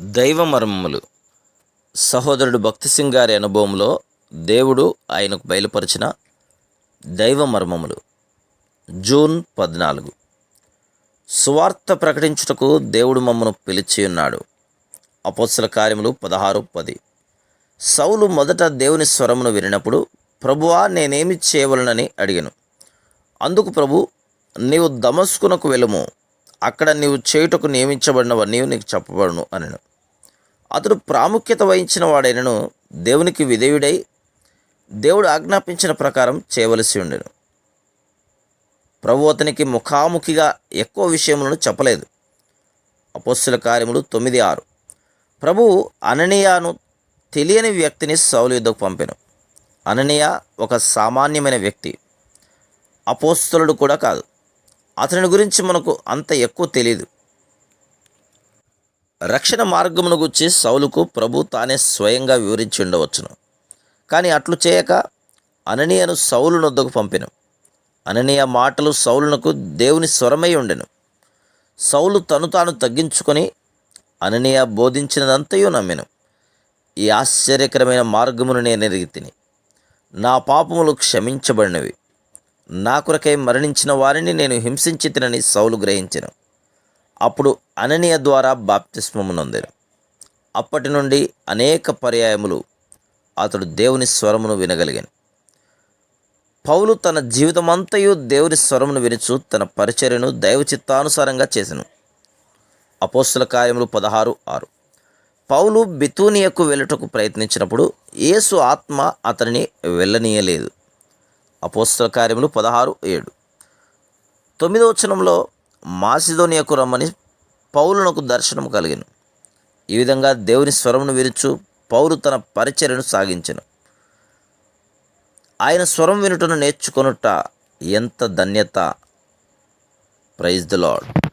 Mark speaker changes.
Speaker 1: దైవ మర్మములు సహోదరుడు భక్తి సింగ్ గారి అనుభవంలో దేవుడు ఆయనకు బయలుపరిచిన దైవ మర్మములు జూన్ పద్నాలుగు. సువార్త ప్రకటించుటకు దేవుడు మమ్మను పిలిచి ఉన్నాడు. అపోత్సల కార్యములు పదహారు పది. సౌలు మొదట దేవుని స్వరమును వినినప్పుడు ప్రభువా నేనేమి చేయవలనని అడిగాను. అందుకు ప్రభు నీవు దమస్కునకు వెళ్ళుము. అక్కడ నీవు చేయుటకు నియమించబడినవన్నీ నీకు చెప్పబడును అనను. అతడు ప్రాముఖ్యత వహించిన వాడైనను దేవునికి విధేయుడై దేవుడు ఆజ్ఞాపించిన ప్రకారం చేయవలసి ఉండెను. ప్రభు అతనికి ముఖాముఖిగా ఎక్కువ విషయములను చెప్పలేదు. అపోస్తుల కార్యములు తొమ్మిది ఆరు. ప్రభువు అననీయాను తెలియని వ్యక్తిని సౌలు యుద్ధకు పంపాను. అననీయ ఒక సామాన్యమైన వ్యక్తి. అపోస్తులుడు కూడా కాదు. అతని గురించి మనకు అంత ఎక్కువ తెలియదు రక్షణ మార్గమును గుచ్చి సౌలుకు ప్రభు తానే స్వయంగా వివరించి ఉండవచ్చును. కానీ అట్లు చేయక అననీయను సౌలునొద్దకు పంపెను. అననీయ మాటలు సౌలునకు దేవుని స్వరమై ఉండెను. సౌలు తను తాను తగ్గించుకొని అననీయ బోధించినదంతయు నమ్మెను. ఈ ఆశ్చర్యకరమైన మార్గమును నేను ఎరిగి తిని నా పాపములు క్షమించబడినవి. నా కొరకై మరణించిన వారిని నేను హింసించి తినని సౌలు గ్రహించను. అప్పుడు అననీయ ద్వారా బాప్తిస్మము నొందెను అప్పటి నుండి అనేక పర్యాయములు అతడు దేవుని స్వరమును వినగలిగాను. పౌలు తన జీవితమంతయు దేవుని స్వరమును వినుచు తన పరిచర్యను దైవ చిత్తానుసారంగా చేసెను. అపోస్తుల కార్యములు పదహారు ఆరు. పౌలు బితూనియకు వెళ్ళుటకు ప్రయత్నించినప్పుడు యేసు ఆత్మ అతనిని వెళ్ళనీయలేదు. అపోస్తల కార్యములు పదహారు ఏడు. తొమ్మిదవచనంలో మాసిదోనియకు రమ్మని పౌలునకు దర్శనం కలిగిను. ఈ విధంగా దేవుని స్వరమును విరుచు పౌలు తన పరిచర్యను సాగించెను. ఆయన స్వరం వినుటను నేర్చుకొనుట ఎంత ధన్యత! Praise the lord